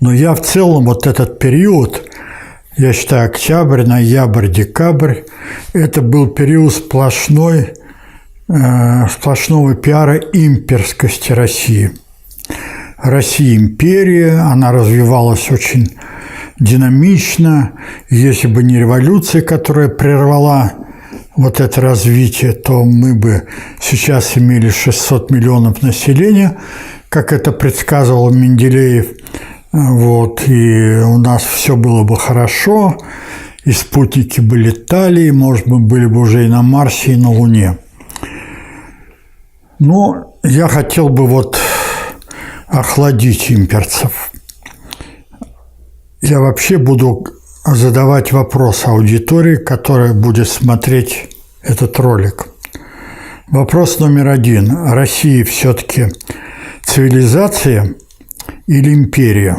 Но я в целом вот этот период, я считаю, октябрь, ноябрь, декабрь, это был период сплошной, э, сплошного пиара имперскости России. Россия империя, она развивалась очень динамично. Если бы не революция, которая прервала вот это развитие, то мы бы сейчас имели 600 миллионов населения, как это предсказывал Менделеев. Вот, и у нас все было бы хорошо, и спутники бы летали, и, может быть, были бы уже и на Марсе, и на Луне. Но я хотел бы вот охладить имперцев. Я вообще буду задавать вопрос аудитории, которая будет смотреть этот ролик. Вопрос номер один. Россия все-таки цивилизация или империя?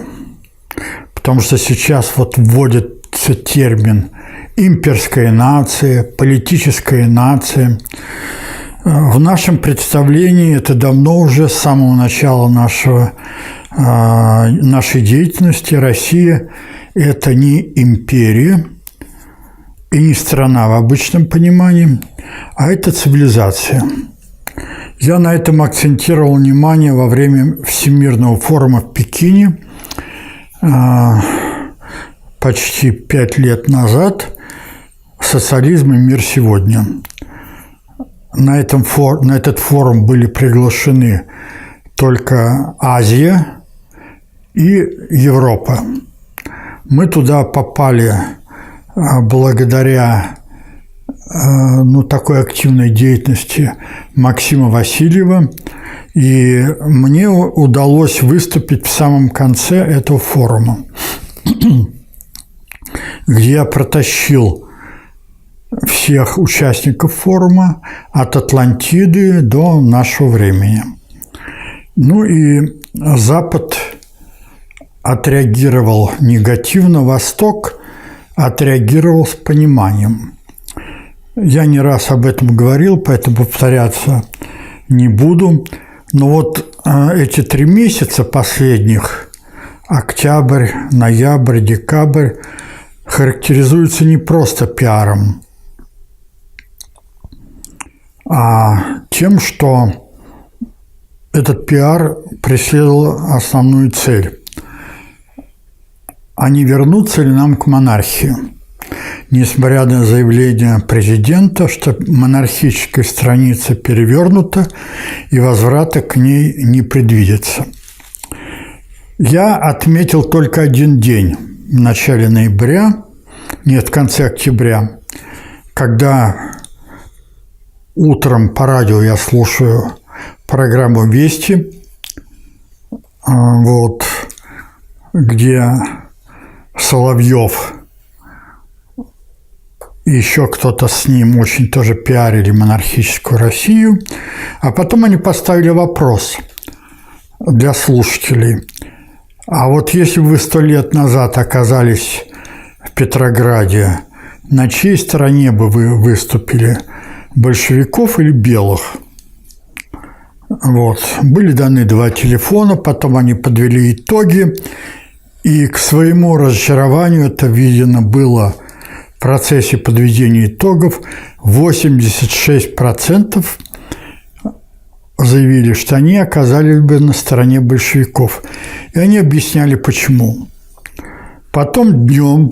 Потому что сейчас вот вводится термин имперская нация, политическая нация. В нашем представлении это давно уже с самого начала нашего, а, нашей деятельности Россия – это не империя и не страна в обычном понимании, а это цивилизация. Я на этом акцентировал внимание во время Всемирного форума в Пекине а, почти пять лет назад «Социализм и мир сегодня». На, этом фор, на этот форум были приглашены только Азия и Европа. Мы туда попали а, благодаря ну, такой активной деятельности Максима Васильева. И мне удалось выступить в самом конце этого форума, где я протащил всех участников форума от Атлантиды до нашего времени. Ну и Запад отреагировал негативно, Восток отреагировал с пониманием. Я не раз об этом говорил, поэтому повторяться не буду. Но вот э, эти три месяца последних, октябрь, ноябрь, декабрь, характеризуются не просто пиаром, а тем, что этот пиар преследовал основную цель. А не вернуться ли нам к монархии? Несмотря на заявление президента, что монархическая страница перевернута и возврата к ней не предвидится. Я отметил только один день в начале ноября, нет, в конце октября, когда Утром по радио я слушаю программу «Вести», а, вот, где Соловьев еще кто-то с ним очень тоже пиарили монархическую Россию. А потом они поставили вопрос для слушателей. А вот если бы вы сто лет назад оказались в Петрограде, на чьей стороне бы вы выступили – большевиков или белых. Вот. Были даны два телефона, потом они подвели итоги, и к своему разочарованию это видно было в процессе подведения итогов. 86% заявили, что они оказались бы на стороне большевиков. И они объясняли, почему. Потом днем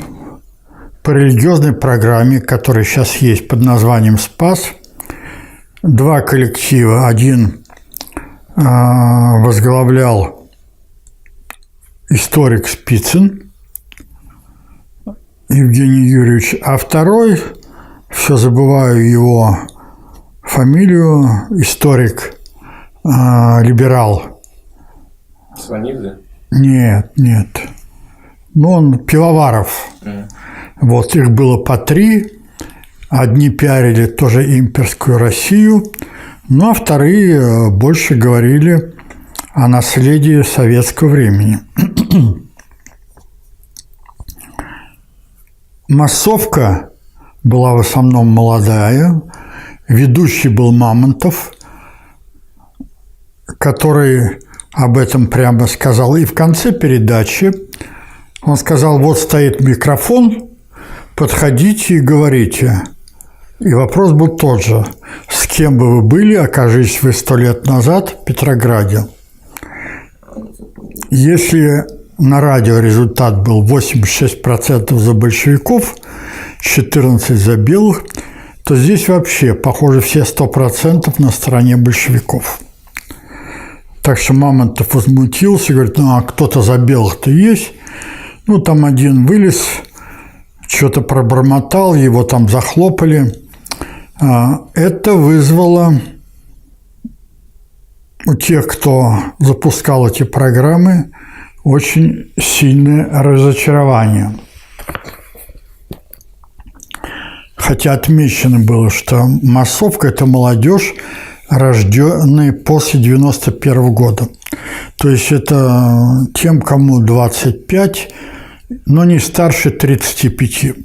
по религиозной программе, которая сейчас есть под названием «Спас», два коллектива. Один а, возглавлял историк Спицын Евгений Юрьевич, а второй, все забываю его фамилию, историк, а, либерал. Сванидзе? Нет, нет. Ну, он Пивоваров. Mm. Вот их было по три. Одни пиарили тоже имперскую Россию, ну а вторые э, больше говорили о наследии советского времени. Массовка была в основном молодая, ведущий был Мамонтов, который об этом прямо сказал. И в конце передачи Он сказал, вот стоит микрофон, подходите и говорите. И вопрос был тот же. С кем бы вы были, окажись вы сто лет назад в Петрограде? Если на радио результат был 86% за большевиков, 14% за белых, то здесь вообще, похоже, все 100% на стороне большевиков. Так что Мамонтов возмутился, говорит, ну а кто-то за белых-то есть. Ну, там один вылез, что-то пробормотал, его там захлопали. А, Это вызвало у тех, кто запускал эти программы, очень сильное разочарование. Хотя отмечено было, что массовка – это молодежь, рожденная после 91 года. То есть это тем, кому 25, но не старше 35.